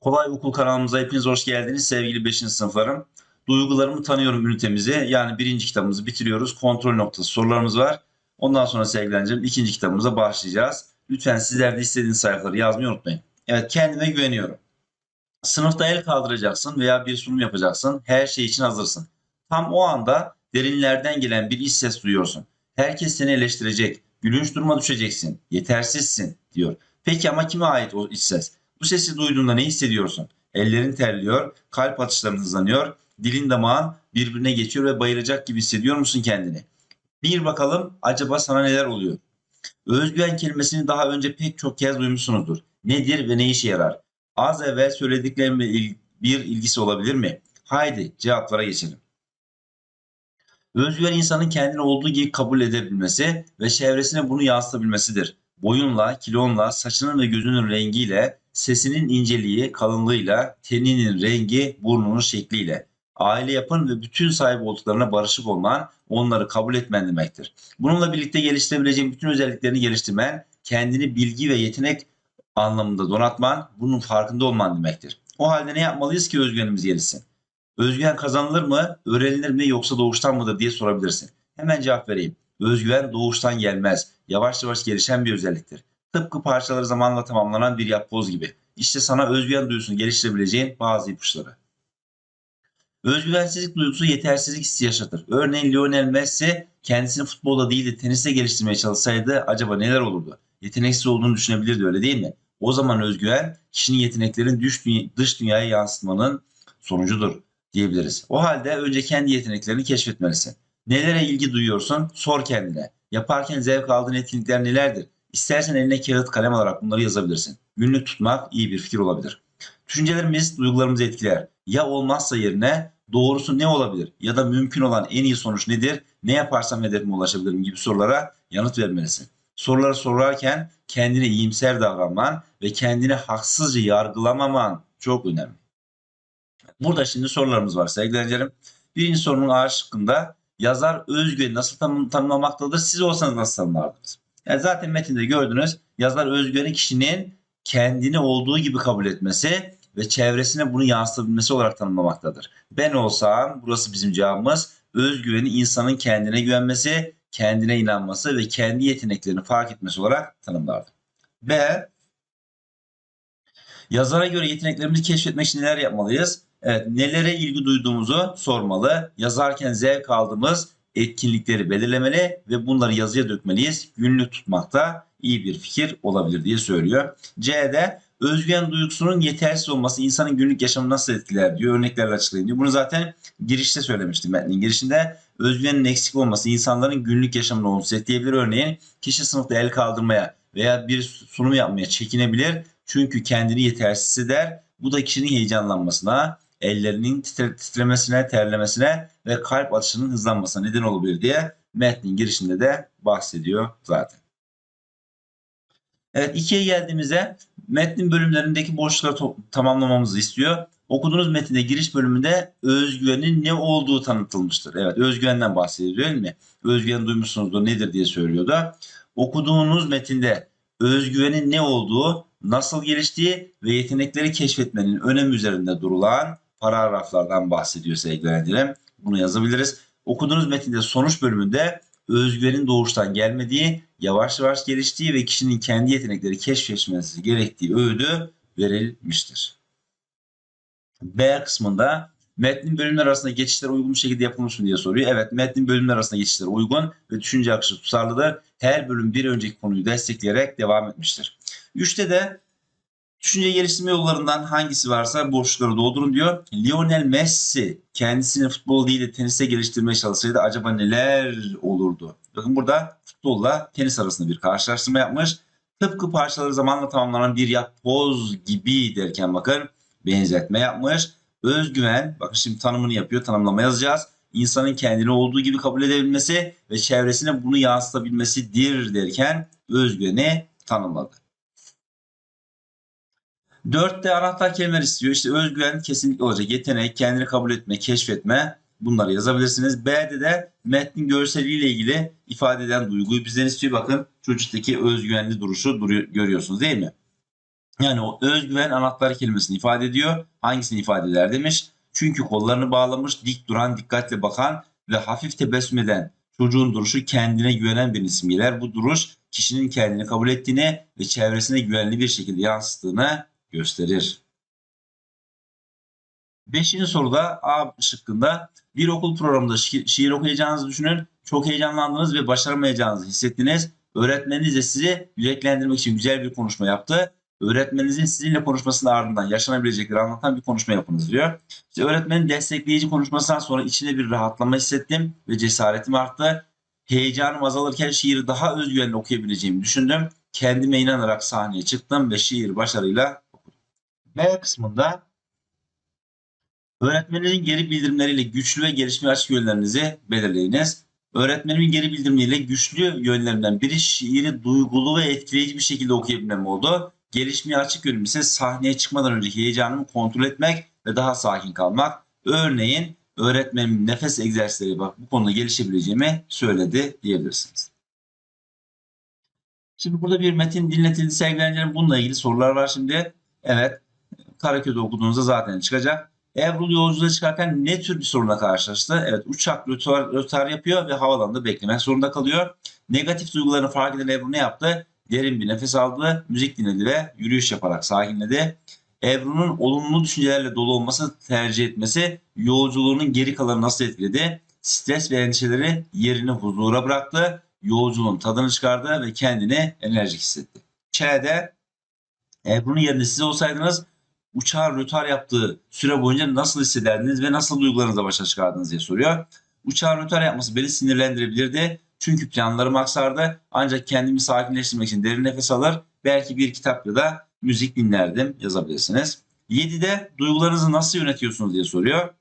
Kolay Okul kanalımıza hepiniz hoş geldiniz sevgili 5. sınıflarım. Duygularımı tanıyorum ünitemizi yani birinci kitabımızı bitiriyoruz. Kontrol noktası sorularımız var. Ondan sonra sevgileneceğim ikinci kitabımıza başlayacağız. Lütfen sizler de istediğiniz sayfaları yazmayı unutmayın. Evet kendime güveniyorum. Sınıfta el kaldıracaksın veya bir sunum yapacaksın. Her şey için hazırsın. Tam o anda derinlerden gelen bir iç ses duyuyorsun. Herkes seni eleştirecek. Gülünç duruma düşeceksin. Yetersizsin diyor. Peki ama kime ait o iç ses? Bu sesi duyduğunda ne hissediyorsun? Ellerin terliyor, kalp atışların hızlanıyor, dilin damağın birbirine geçiyor ve bayılacak gibi hissediyor musun kendini? Bir bakalım acaba sana neler oluyor? Özgüven kelimesini daha önce pek çok kez duymuşsunuzdur. Nedir ve ne işe yarar? Az evvel söylediklerimle bir ilgisi olabilir mi? Haydi cevaplara geçelim. Özgüven insanın kendini olduğu gibi kabul edebilmesi ve çevresine bunu yansıtabilmesidir. Boyunla, kilonla, saçının ve gözünün rengiyle, sesinin inceliği, kalınlığıyla, teninin rengi, burnunun şekliyle. Aile yapın ve bütün sahip olduklarına barışık olman, onları kabul etmen demektir. Bununla birlikte geliştirebileceğin bütün özelliklerini geliştirmen, kendini bilgi ve yetenek anlamında donatman, bunun farkında olman demektir. O halde ne yapmalıyız ki özgüvenimiz gelişsin? Özgüven kazanılır mı, öğrenilir mi yoksa doğuştan mıdır diye sorabilirsin. Hemen cevap vereyim. Özgüven doğuştan gelmez. Yavaş yavaş gelişen bir özelliktir. Tıpkı parçaları zamanla tamamlanan bir yapboz gibi. İşte sana özgüven duygusunu geliştirebileceğin bazı ipuçları. Özgüvensizlik duygusu yetersizlik hissi yaşatır. Örneğin Lionel Messi kendisini futbolda değil de teniste geliştirmeye çalışsaydı acaba neler olurdu? Yeteneksiz olduğunu düşünebilirdi öyle değil mi? O zaman özgüven kişinin dünya, dış dünyaya yansıtmanın sonucudur diyebiliriz. O halde önce kendi yeteneklerini keşfetmelisin. Nelere ilgi duyuyorsun? Sor kendine. Yaparken zevk aldığın etkinlikler nelerdir? İstersen eline kağıt kalem alarak bunları yazabilirsin. Günlük tutmak iyi bir fikir olabilir. Düşüncelerimiz duygularımızı etkiler. Ya olmazsa yerine doğrusu ne olabilir? Ya da mümkün olan en iyi sonuç nedir? Ne yaparsam hedefime ulaşabilirim gibi sorulara yanıt vermelisin. Soruları sorarken kendine iyimser davranman ve kendini haksızca yargılamaman çok önemli. Burada şimdi sorularımız var sevgili öğrencilerim. Birinci sorunun A şıkkında yazar özgüveni nasıl tanım, tanımlamaktadır? Siz olsanız nasıl tanımlardınız? Yani zaten metinde gördünüz yazar özgüveni kişinin kendini olduğu gibi kabul etmesi ve çevresine bunu yansıtabilmesi olarak tanımlamaktadır. Ben olsam burası bizim cevabımız özgüveni insanın kendine güvenmesi, kendine inanması ve kendi yeteneklerini fark etmesi olarak tanımlardım. B. Yazara göre yeteneklerimizi keşfetmek için neler yapmalıyız? Evet, nelere ilgi duyduğumuzu sormalı. Yazarken zevk aldığımız etkinlikleri belirlemeli ve bunları yazıya dökmeliyiz. Günlük tutmakta iyi bir fikir olabilir diye söylüyor. C'de özgüven duygusunun yetersiz olması insanın günlük yaşamını nasıl etkiler diyor. Örneklerle açıklayın diyor. Bunu zaten girişte söylemiştim metnin girişinde. Özgüvenin eksik olması insanların günlük yaşamını olumsuz etkileyebilir. Örneğin kişi sınıfta el kaldırmaya veya bir sunum yapmaya çekinebilir. Çünkü kendini yetersiz hisseder. Bu da kişinin heyecanlanmasına, ellerinin titre- titremesine, terlemesine ve kalp atışının hızlanmasına neden olabilir diye metnin girişinde de bahsediyor zaten. Evet ikiye geldiğimizde metnin bölümlerindeki boşlukları tamamlamamızı istiyor. Okuduğunuz metinde giriş bölümünde özgüvenin ne olduğu tanıtılmıştır. Evet özgüvenden bahsediyor değil mi? Özgüven duymuşsunuzdur nedir diye söylüyordu. Okuduğunuz metinde özgüvenin ne olduğu, nasıl geliştiği ve yetenekleri keşfetmenin önemi üzerinde durulan paragraflardan bahsediyor sevgili. Bunu yazabiliriz. Okuduğunuz metinde sonuç bölümünde özgüvenin doğuştan gelmediği, yavaş yavaş geliştiği ve kişinin kendi yetenekleri keşfetmesi gerektiği öğüdü verilmiştir. B kısmında metnin bölümler arasında geçişler uygun bir şekilde yapılmış mı diye soruyor. Evet metnin bölümler arasında geçişler uygun ve düşünce akışı tutarlıdır. Her bölüm bir önceki konuyu destekleyerek devam etmiştir. 3'te de Düşünce geliştirme yollarından hangisi varsa boşlukları doldurun diyor. Lionel Messi kendisini futbol değil de teniste geliştirmeye çalışsaydı acaba neler olurdu? Bakın burada futbolla tenis arasında bir karşılaştırma yapmış. Tıpkı parçaları zamanla tamamlanan bir yapboz gibi derken bakın benzetme yapmış. Özgüven, bakın şimdi tanımını yapıyor, tanımlama yazacağız. İnsanın kendini olduğu gibi kabul edebilmesi ve çevresine bunu yansıtabilmesidir derken özgüveni tanımladı. Dörtte anahtar kelimeler istiyor. İşte özgüven kesinlikle olacak. Yetenek, kendini kabul etme, keşfetme bunları yazabilirsiniz. B'de de metnin görseliyle ilgili ifade eden duyguyu bizden istiyor. Bakın çocuktaki özgüvenli duruşu duruyor, görüyorsunuz değil mi? Yani o özgüven anahtar kelimesini ifade ediyor. Hangisini ifade eder demiş. Çünkü kollarını bağlamış, dik duran, dikkatle bakan ve hafif tebessüm eden çocuğun duruşu kendine güvenen bir isim gelir. Bu duruş kişinin kendini kabul ettiğini ve çevresine güvenli bir şekilde yansıttığını gösterir. Beşinci soruda A şıkkında bir okul programında şi- şiir okuyacağınızı düşünün. Çok heyecanlandınız ve başaramayacağınızı hissettiniz. Öğretmeniniz de sizi yüreklendirmek için güzel bir konuşma yaptı. Öğretmeninizin sizinle konuşmasının ardından yaşanabilecekleri anlatan bir konuşma yapınız diyor. İşte öğretmenin destekleyici konuşmasından sonra içinde bir rahatlama hissettim ve cesaretim arttı. Heyecanım azalırken şiiri daha özgüvenli okuyabileceğimi düşündüm. Kendime inanarak sahneye çıktım ve şiir başarıyla B kısmında öğretmeninizin geri bildirimleriyle güçlü ve gelişmeye açık yönlerinizi belirleyiniz. Öğretmenimin geri bildirimleriyle güçlü yönlerinden biri şiiri duygulu ve etkileyici bir şekilde okuyabilmem oldu. Gelişmeye açık yönüm ise sahneye çıkmadan önce heyecanımı kontrol etmek ve daha sakin kalmak. Örneğin öğretmenimin nefes egzersizleri bak bu konuda gelişebileceğimi söyledi diyebilirsiniz. Şimdi burada bir metin dinletildi sevgili. Bununla ilgili sorular var şimdi. Evet. Karaköy'de okuduğunuzda zaten çıkacak. Ebru yolculuğa çıkarken ne tür bir sorunla karşılaştı? Evet uçak rötar, rötar yapıyor ve havalanında beklemek zorunda kalıyor. Negatif duygularını fark eden Ebru ne yaptı? Derin bir nefes aldı, müzik dinledi ve yürüyüş yaparak sakinledi. Ebru'nun olumlu düşüncelerle dolu olması tercih etmesi yolculuğunun geri kalanını nasıl etkiledi? Stres ve endişeleri yerini huzura bıraktı. Yolculuğun tadını çıkardı ve kendini enerjik hissetti. Ç'de Ebru'nun yerinde siz olsaydınız uçağın rötar yaptığı süre boyunca nasıl hissederdiniz ve nasıl duygularınızla başa çıkardınız diye soruyor. Uçağın rötar yapması beni sinirlendirebilirdi. Çünkü planlarım aksardı. Ancak kendimi sakinleştirmek için derin nefes alır. Belki bir kitap ya da müzik dinlerdim yazabilirsiniz. 7'de duygularınızı nasıl yönetiyorsunuz diye soruyor.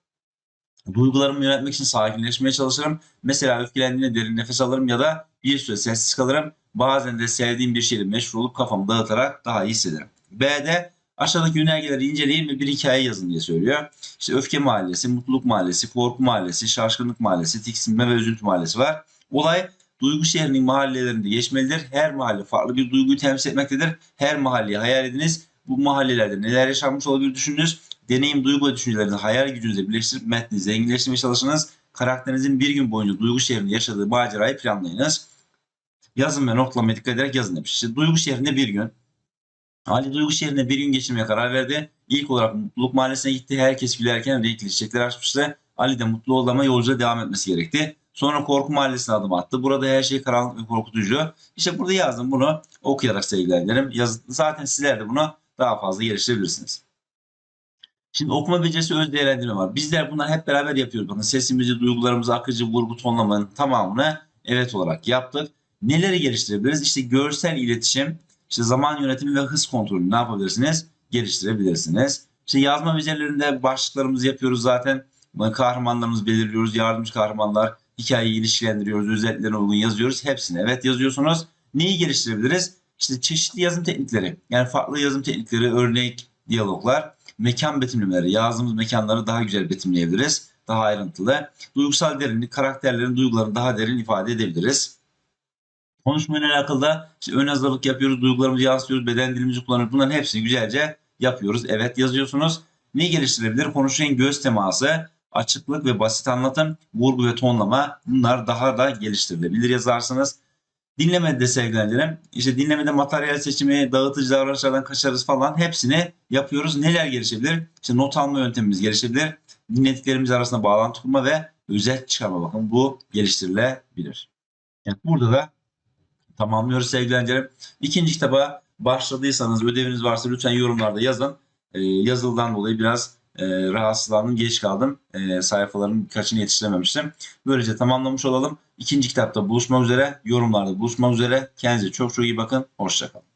Duygularımı yönetmek için sakinleşmeye çalışırım. Mesela öfkelendiğimde derin nefes alırım ya da bir süre sessiz kalırım. Bazen de sevdiğim bir şeyle meşgul olup kafamı dağıtarak daha iyi hissederim. B'de aşağıdaki yönergeleri inceleyin ve bir hikaye yazın diye söylüyor. İşte öfke mahallesi, mutluluk mahallesi, korku mahallesi, şaşkınlık mahallesi, tiksinme ve üzüntü mahallesi var. Olay duygu şehrinin mahallelerinde geçmelidir. Her mahalle farklı bir duyguyu temsil etmektedir. Her mahalleyi hayal ediniz. Bu mahallelerde neler yaşanmış olabilir düşününüz. Deneyim, duygu ve düşüncelerinizi hayal gücünüze birleştirip metni zenginleştirmeye çalışınız. Karakterinizin bir gün boyunca duygu şehrinde yaşadığı macerayı planlayınız. Yazın ve notlamaya dikkat ederek yazın demiş. İşte duygu şehrinde bir gün. Ali Duygu şehrinde bir gün geçirmeye karar verdi. İlk olarak Mutluluk Mahallesi'ne gitti. Herkes gülerken renkli çiçekler açmıştı. Ali de mutlu oldu ama yolculuğa devam etmesi gerekti. Sonra Korku Mahallesi'ne adım attı. Burada her şey karanlık ve korkutucu. İşte burada yazdım bunu okuyarak sevgilendirim. Zaten sizler de bunu daha fazla geliştirebilirsiniz. Şimdi okuma becerisi öz değerlendirme var. Bizler bunları hep beraber yapıyoruz. Bakın sesimizi, duygularımızı, akıcı, vurgu, tonlamanın tamamını evet olarak yaptık. Neleri geliştirebiliriz? İşte görsel iletişim, işte zaman yönetimi ve hız kontrolü ne yapabilirsiniz? Geliştirebilirsiniz. İşte yazma becerilerinde başlıklarımızı yapıyoruz zaten. Kahramanlarımızı belirliyoruz. Yardımcı kahramanlar, hikayeyi ilişkilendiriyoruz. Özelliklerine uygun yazıyoruz. Hepsini evet yazıyorsunuz. Neyi geliştirebiliriz? İşte çeşitli yazım teknikleri. Yani farklı yazım teknikleri, örnek, diyaloglar, mekan betimlemeleri. Yazdığımız mekanları daha güzel betimleyebiliriz. Daha ayrıntılı. Duygusal derinlik, karakterlerin duygularını daha derin ifade edebiliriz. Konuşmayla alakalı da işte ön hazırlık yapıyoruz, duygularımızı yansıtıyoruz, beden dilimizi kullanıyoruz. Bunların hepsini güzelce yapıyoruz. Evet yazıyorsunuz. Neyi geliştirebilir? Konuşurken göz teması, açıklık ve basit anlatım, vurgu ve tonlama bunlar daha da geliştirilebilir yazarsınız. Dinlemede de sevgilendirim. İşte dinlemede materyal seçimi, dağıtıcı davranışlardan kaçarız falan hepsini yapıyoruz. Neler gelişebilir? İşte not alma yöntemimiz gelişebilir. Dinlediklerimiz arasında bağlantı kurma ve özet çıkarma bakın bu geliştirilebilir. Yani burada da tamamlıyoruz sevgili öğrencilerim. İkinci kitaba başladıysanız ödeviniz varsa lütfen yorumlarda yazın. Ee, yazılıdan dolayı biraz e, rahatsızlandım, geç kaldım. E, sayfaların birkaçını yetiştirememiştim. Böylece tamamlamış olalım. İkinci kitapta buluşmak üzere, yorumlarda buluşmak üzere. Kendinize çok çok iyi bakın. Hoşçakalın.